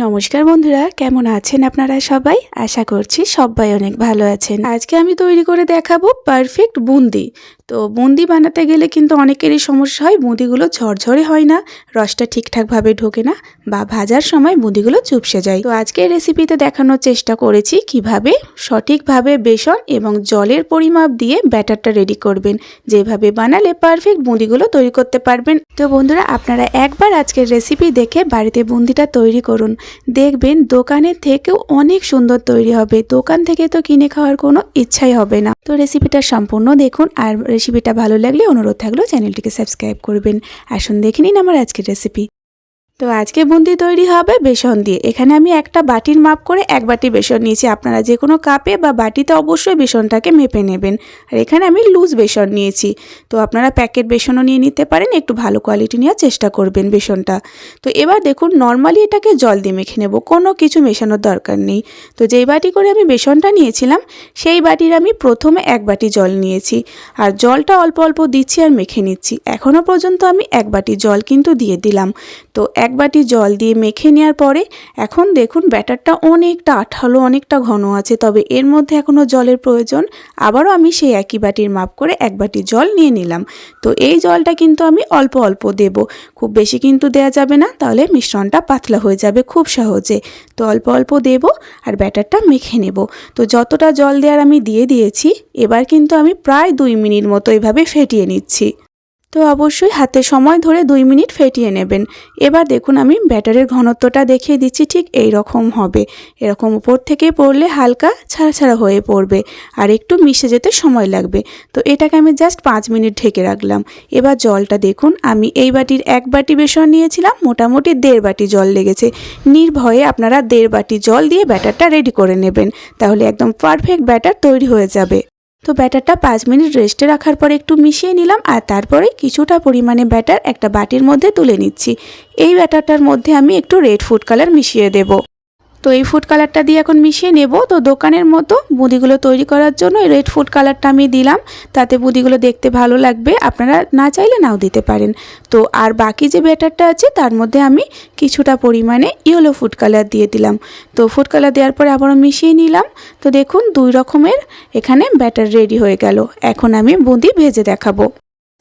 নমস্কার বন্ধুরা, কেমন আছেন আপনারা সবাই? আশা করছি সবাই অনেক ভালো আছেন। আজকে আমি তৈরি করে দেখাবো পারফেক্ট বুন্দি। তো বুন্দি বানাতে গেলে কিন্তু অনেকেরই সমস্যা হয় বুঁদিগুলো ঝরঝরে হয় না, রসটা ঠিকঠাকভাবে ঢোকে না বা ভাজার সময় বুঁদিগুলো চুপসে যায়। তো আজকে রেসিপিতে দেখানোর চেষ্টা করেছি কীভাবে সঠিকভাবে বেসন এবং জলের পরিমাপ দিয়ে ব্যাটারটা রেডি করবেন। যেভাবে বানালে পারফেক্ট বুঁদিগুলো তৈরি করতে পারবেন। তো বন্ধুরা, আপনারা একবার আজকের রেসিপি দেখে বাড়িতে বুন্দিটা তৈরি করুন। দেখবেন দোকানের থেকেও অনেক সুন্দর তৈরি হবে। দোকান থেকে তো কিনে খাওয়ার কোনো ইচ্ছাই হবে না। তো রেসিপিটা সম্পূর্ণ দেখুন আর রেসিপিটা ভালো লাগলে অনুরোধ থাকলেও চ্যানেলটিকে সাবস্ক্রাইব করবেন। আসুন দেখে নিন আমার আজকের রেসিপি। তো আজকে বুন্দি তৈরি হবে বেসন দিয়ে। এখানে আমি একটা বাটির মাপ করে এক বাটি বেসন নিয়েছি। আপনারা যে কোনো কাপে বা বাটিতে অবশ্যই বেসনটাকে মেপে নেবেন। আর এখানে আমি লুজ বেসন নিয়েছি। তো আপনারা প্যাকেট বেসনও নিয়ে নিতে পারেন, একটু ভালো কোয়ালিটি নেওয়ার চেষ্টা করবেন বেসনটা। তো এবার দেখুন, নর্মালি এটাকে জল দিয়ে মেখে নেব, কোনো কিছু মেশানোর দরকার নেই। তো যেই বাটি করে আমি বেসনটা নিয়েছিলাম, সেই বাটির আমি প্রথমে এক বাটি জল নিয়েছি। আর জলটা অল্প অল্প দিচ্ছি আর মেখে নিচ্ছি। এখনও পর্যন্ত আমি এক বাটি জল কিন্তু দিয়ে দিলাম। তো এক বাটি জল দিয়ে মেখে নেওয়ার পরে এখন দেখুন ব্যাটারটা অনেকটা আঠালো, অনেকটা ঘন আছে। তবে এর মধ্যে এখনও জলের প্রয়োজন। আবারও আমি সেই একই বাটির মাপ করে এক বাটি জল নিয়ে নিলাম। তো এই জলটা কিন্তু আমি অল্প অল্প দেব। খুব বেশি কিন্তু দেয়া যাবে না, তাহলে মিশ্রণটা পাতলা হয়ে যাবে খুব সহজে। তো অল্প অল্প দেব আর ব্যাটারটা মেখে নেব। তো যতটা জল দেওয়ার আমি দিয়ে দিয়েছি, এবার কিন্তু আমি প্রায় দুই মিনিট মতো এভাবে ফেটিয়ে নিচ্ছি। তো অবশ্যই হাতে সময় ধরে দুই মিনিট ফেটিয়ে নেবেন। এবার দেখুন আমি ব্যাটারের ঘনত্বটা দেখিয়ে দিচ্ছি, ঠিক এই রকম হবে। এরকম উপর থেকে পড়লে হালকা ছাড়া ছাড়া হয়ে পড়বে আর একটু মিশে যেতে সময় লাগবে। তো এটাকে আমি জাস্ট পাঁচ মিনিট ঢেকে রাখলাম। এবার জলটা দেখুন, আমি এই বাটির এক বাটি বেসন নিয়েছিলাম, মোটামুটি দেড় বাটি জল লেগেছে। নির্ভয়ে আপনারা দেড় বাটি জল দিয়ে ব্যাটারটা রেডি করে নেবেন, তাহলে একদম পারফেক্ট ব্যাটার তৈরি হয়ে যাবে। তো ব্যাটারটা পাঁচ মিনিট রেস্টে রাখার পরে একটু মিশিয়ে নিলাম আর তারপরে কিছুটা পরিমাণে ব্যাটার একটা বাটির মধ্যে তুলে নিচ্ছি। এই ব্যাটারটার মধ্যে আমি একটু রেড ফুড কালার মিশিয়ে দেব। তো এই ফুড কালারটা দিয়ে এখন মিশিয়ে নেব। তো দোকানের মতো বুঁদিগুলো তৈরি করার জন্য এই রেড ফুড কালারটা আমি দিলাম। তাতে বুঁদিগুলো দেখতে ভালো লাগবে। আপনারা না চাইলে নাও দিতে পারেন। তো আর বাকি যে ব্যাটারটা আছে, তার মধ্যে আমি কিছুটা পরিমাণে ইয়েলো ফুড কালার দিয়ে দিলাম। তো ফুড কালার দেওয়ার পরে আবারও মিশিয়ে নিলাম। তো দেখুন, দুই রকমের এখানে ব্যাটার রেডি হয়ে গেল। এখন আমি বুঁদি ভেজে দেখাবো।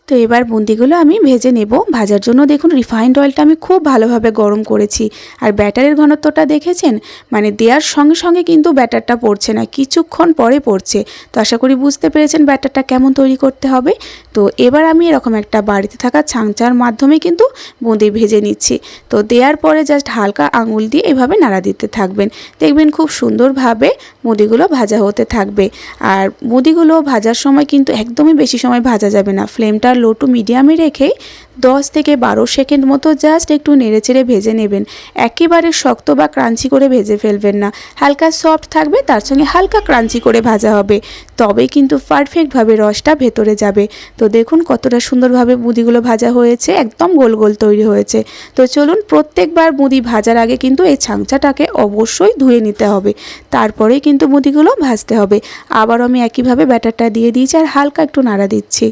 তো এবার বুন্দিগুলো আমি ভেজে নেব। ভাজার জন্য দেখুন রিফাইন্ড অয়েলটা আমি খুব ভালোভাবে গরম করেছি। আর ব্যাটারের ঘনত্বটা দেখেছেন? মানে দেওয়ার সঙ্গে সঙ্গে কিন্তু ব্যাটারটা পড়ছে না, কিছুক্ষণ পরে পড়ছে। তো আশা করি বুঝতে পেরেছেন ব্যাটারটা কেমন তৈরি করতে হবে। তো এবার আমি এরকম একটা বাড়িতে থাকা ছাংচার মাধ্যমে কিন্তু বুঁদি ভেজে নিচ্ছি। তো দেওয়ার পরে জাস্ট হালকা আঙুল দিয়ে এভাবে নাড়া দিতে থাকবেন। দেখবেন খুব সুন্দরভাবে মুদিগুলো ভাজা হতে থাকবে। আর মুদিগুলো ভাজার সময় কিন্তু একদমই বেশি সময় ভাজা যাবে না। ফ্লেমটা লো টু মিডিয়ামে রেখেই দশ থেকে বারো সেকেন্ড মতো জাস্ট একটু নেড়েচেড়ে ভেজে নেবেন। একেবারে শক্ত বা ক্রাঞ্চি করে ভেজে ফেলবেন না। হালকা সফট থাকবে, তার সঙ্গে হালকা ক্রাঞ্চি করে ভাজা হবে। তবেই কিন্তু পারফেক্টভাবে রসটা ভেতরে যাবে। তো দেখুন কতটা সুন্দরভাবে মুদিগুলো ভাজা হয়েছে, একদম গোল গোল তৈরি হয়েছে। তো চলুন প্রত্যেকবার মুদি ভাজার আগে কিন্তু এই ছাংচাটাকে অবশ্যই ধুয়ে নিতে হবে। তারপরেই কিন্তু মুদিগুলো ভাজতে হবে। আবার আমি একইভাবে ব্যাটারটা দিয়ে দিয়েছি আর হালকা একটু নাড়া দিচ্ছি।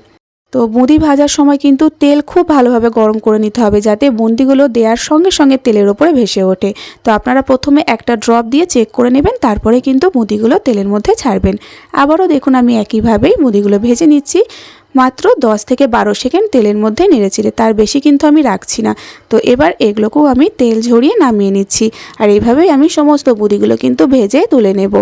তো বুঁদি ভাজার সময় কিন্তু তেল খুব ভালোভাবে গরম করে নিতে হবে যাতে বুন্দিগুলো দেওয়ার সঙ্গে সঙ্গে তেলের ওপরে ভেসে ওঠে। তো আপনারা প্রথমে একটা ড্রপ দিয়ে চেক করে নেবেন, তারপরে কিন্তু মুদিগুলো তেলের মধ্যে ছাড়বেন। আবারও দেখুন আমি একইভাবেই মুদিগুলো ভেজে নিচ্ছি। মাত্র দশ থেকে বারো সেকেন্ড তেলের মধ্যে নেড়েচিড়ে, তার বেশি কিন্তু আমি রাখছি না। তো এবার এগুলোকেও আমি তেল ঝরিয়ে নামিয়ে নিচ্ছি। আর এইভাবেই আমি সমস্ত বুদিগুলো কিন্তু ভেজে তুলে নেব।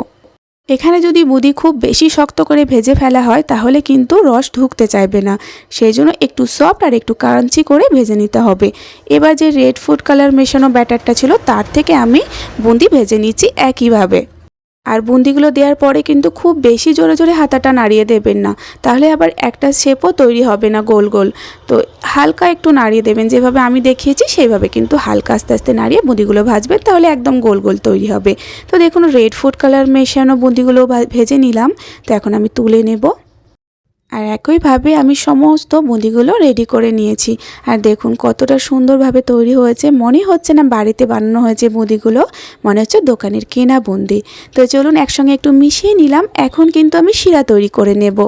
এখানে যদি বুদি খুব বেশি শক্ত করে ভেজে ফেলা হয়, তাহলে কিন্তু রস ঢুকতে চাইবে না। সেই জন্য একটু সফট আর একটু কারাঞ্চি করে ভেজে নিতে হবে। এবার যে রেড ফুড কালার মেশানো ব্যাটারটা ছিল, তার থেকে আমি বুন্দি ভেজে নিচ্ছি একইভাবে। আর বুন্দিগুলো দেওয়ার পরে কিন্তু খুব বেশি জোরে জোরে হাতাটা নাড়িয়ে দেবেন না। তাহলে আবার একটা শেপও তৈরি হবে না গোল গোল। তো হালকা একটু নাড়িয়ে দেবেন। যেভাবে আমি দেখিয়েছি সেইভাবে কিন্তু হালকা আস্তে আস্তে নাড়িয়ে বুঁদিগুলো ভাজবেন, তাহলে একদম গোল গোল তৈরি হবে। তো দেখুন রেড ফুড কালার মেশানো বুঁদিগুলো ভেজে নিলাম। তো এখন আমি তুলে নেব। আর একইভাবে আমি সমস্ত বুঁদিগুলো রেডি করে নিয়েছি। আর দেখুন কতটা সুন্দরভাবে তৈরি হয়েছে। মনে হচ্ছে না বাড়িতে বানানো হয়েছে বুঁদিগুলো মনে হচ্ছে দোকানের কেনা বুন্দি তো চলুন একসঙ্গে একটু মিশিয়ে নিলাম। এখন কিন্তু আমি শিরা তৈরি করে নেব।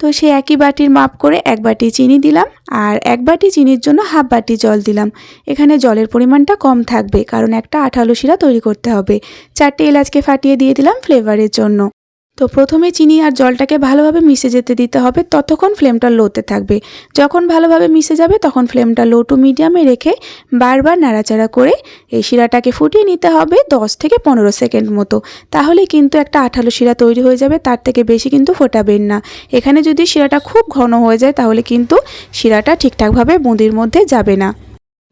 তো সে একই বাটির মাপ করে এক বাটি চিনি দিলাম। আর এক বাটি চিনির জন্য হাফ বাটি জল দিলাম। এখানে জলের পরিমাণটা কম থাকবে, কারণ একটা আঠালো শিরা তৈরি করতে হবে। চারটে এলাচকে ফাটিয়ে দিয়ে দিলাম ফ্লেভারের জন্য। তো প্রথমে চিনি আর জলটাকে ভালোভাবে মিশে যেতে দিতে হবে, ততক্ষণ ফ্লেমটা লোতে থাকবে। যখন ভালোভাবে মিশে যাবে, তখন ফ্লেমটা লো টু মিডিয়ামে রেখে বারবার নাড়াচাড়া করে এই শিরাটাকে ফুটিয়ে নিতে হবে দশ থেকে পনেরো সেকেন্ড মতো। তাহলে কিন্তু একটা আঠালো শিরা তৈরি হয়ে যাবে, তার থেকে বেশি কিন্তু ফোটাবেন না। এখানে যদি শিরাটা খুব ঘন হয়ে যায়, তাহলে কিন্তু শিরাটা ঠিকঠাকভাবে বুঁদির মধ্যে যাবে না।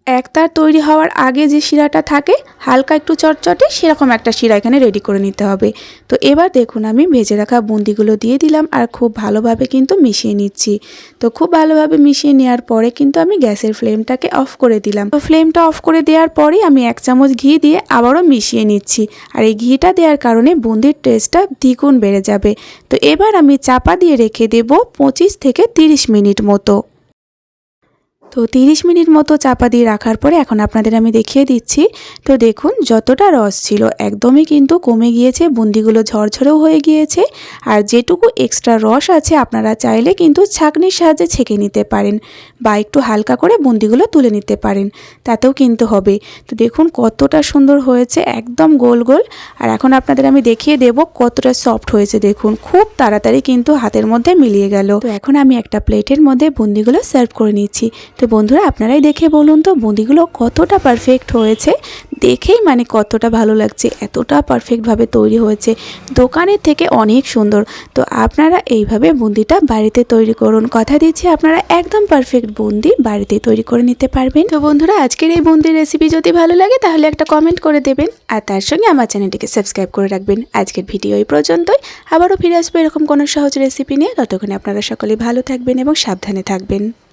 একতার তৈরি হওয়ার আগে যে শিরাটা থাকে, হালকা একটু চটচটে, সেরকম একটা শিরা এখানে রেডি করে নিতে হবে। তো এবার দেখুন, আমি ভেজে রাখা বুন্দিগুলো দিয়ে দিলাম আর খুব ভালোভাবে কিন্তু মিশিয়ে নিচ্ছি। তো খুব ভালোভাবে মিশিয়ে নেওয়ার পরে কিন্তু আমি গ্যাসের ফ্লেমটাকে অফ করে দিলাম। তো ফ্লেমটা অফ করে দেওয়ার পরেই আমি এক চামচ ঘি দিয়ে আবারও মিশিয়ে নিচ্ছি। আর এই ঘিটা দেওয়ার কারণে বুন্দির টেস্টটা দ্বিগুণ বেড়ে যাবে। তো এবার আমি চাপা দিয়ে রেখে দেব পঁচিশ থেকে তিরিশ মিনিট মতো। তো তিরিশ মিনিট মতো চাপা দিয়ে রাখার পরে এখন আপনাদের আমি দেখিয়ে দিচ্ছি। তো দেখুন, যতটা রস ছিল একদমই কিন্তু কমে গিয়েছে, বুন্দিগুলো ঝরঝরেও হয়ে গিয়েছে। আর যেটুকু এক্সট্রা রস আছে আপনারা চাইলে কিন্তু ছাঁকনির সাহায্যে ছেঁকে নিতে পারেন বা একটু হালকা করে বুন্দিগুলো তুলে নিতে পারেন। তাতেও কিন্তু হবে। তো দেখুন, কতটা সুন্দর হয়েছে, একদম গোল গোল। আর এখন আপনাদের আমি দেখিয়ে দেব কতটা সফট হয়েছে। দেখুন, খুব তাড়াতাড়ি কিন্তু হাতের মধ্যে মিলিয়ে গেল। তো এখন আমি একটা প্লেটের মধ্যে বুন্দিগুলো সার্ভ করে নিচ্ছি। তো বন্ধুরা, আপনারাই দেখে বলুন তো বুন্দিগুলো কতটা পারফেক্ট হয়েছে। দেখেই মানে কতটা ভালো লাগছে, এতটা পারফেক্টভাবে তৈরি হয়েছে। দোকানের থেকে অনেক সুন্দর। তো আপনারা এইভাবে বুন্দিটা বাড়িতে তৈরি করুন। কথা দিচ্ছি, আপনারা একদম পারফেক্ট বুন্দি বাড়িতে তৈরি করে নিতে পারবেন। তো বন্ধুরা, আজকের এই বুন্দির রেসিপি যদি ভালো লাগে, তাহলে একটা কমেন্ট করে দেবেন। আর তার সঙ্গে আমার চ্যানেলটিকে সাবস্ক্রাইব করে রাখবেন। আজকের ভিডিও এই পর্যন্তই। আবারও ফিরে আসব এরকম কোনো সহজ রেসিপি নিয়ে। ততক্ষণে আপনারা সকলে ভালো থাকবেন এবং সাবধানে থাকবেন।